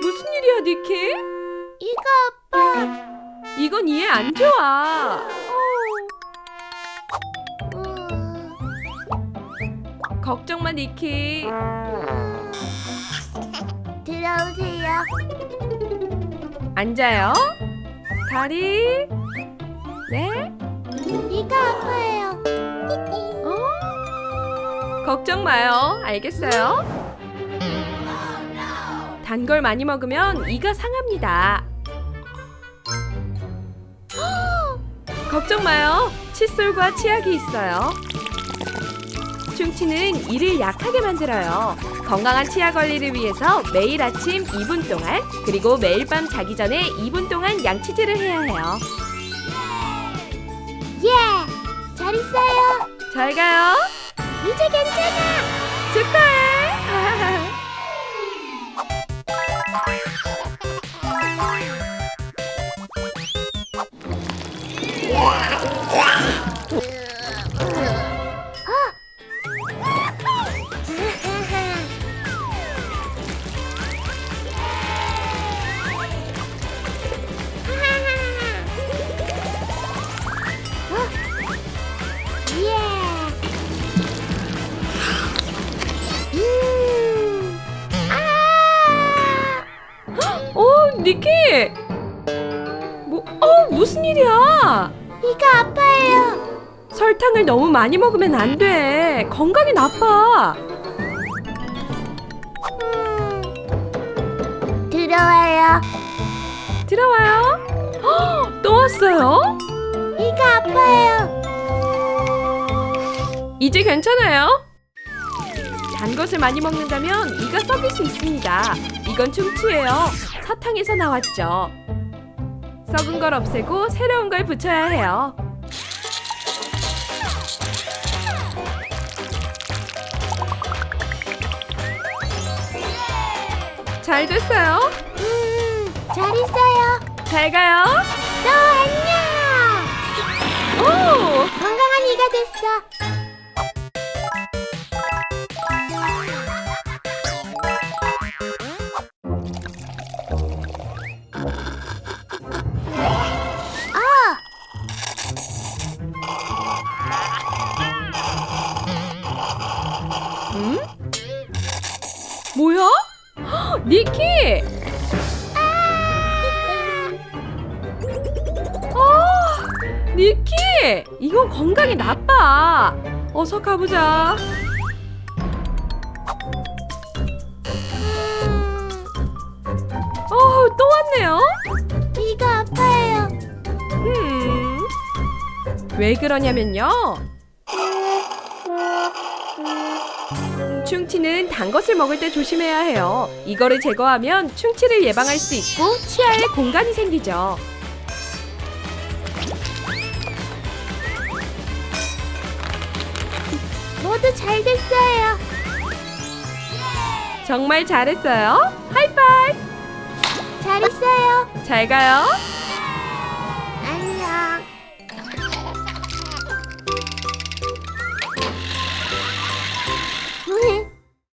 무슨 일이야, 니키? 이거 아빠. 이건 이해 안 좋아. 음, 걱정 마, 니키. 음. 들어오세요. 앉아요. 다리. 네. 이거 아파요. 어? 걱정 마요. 알겠어요? 단 걸 많이 먹으면 이가 상합니다. 걱정 마요. 칫솔과 치약이 있어요. 충치는 이를 약하게 만들어요. 건강한 치아 관리를 위해서 매일 아침 2분 동안 그리고 매일 밤 자기 전에 2분 동안 양치질을 해야 해요. 예. 잘 있어요. 잘 가요. 이제 괜찮아. 축하 니키. 뭐, 어, 무슨 일이야? 이거 아파요. 설탕을 너무 많이 먹으면 안 돼. 건강이 나빠. 음. 들어와요. 들어와요. 헉, 또 왔어요? 이거 아파요. 이제 괜찮아요? 단 것을 많이 먹는다면 이가 썩일 수 있습니다. 이건 충치예요. 사탕에서 나왔죠. 썩은 걸 없애고 새로운 걸 붙여야 해요. 잘 됐어요. 음, 잘 있어요. 잘 가요. 또 안녕. 오! 건강한 이가 됐어. 뭐야? 헉, 니키! 아, 니키! 이건 건강에 나빠. 어서 가보자. 어, 또 왔네요. 이거 아파요. 음. 왜 그러냐면요. 충치는 단 것을 먹을 때 조심해야 해요. 이거를 제거하면 충치를 예방할 수 있고 치아에 공간이 생기죠. 모두 잘 됐어요. 정말 잘했어요. 하이파이브. 잘 있어요. 잘 가요.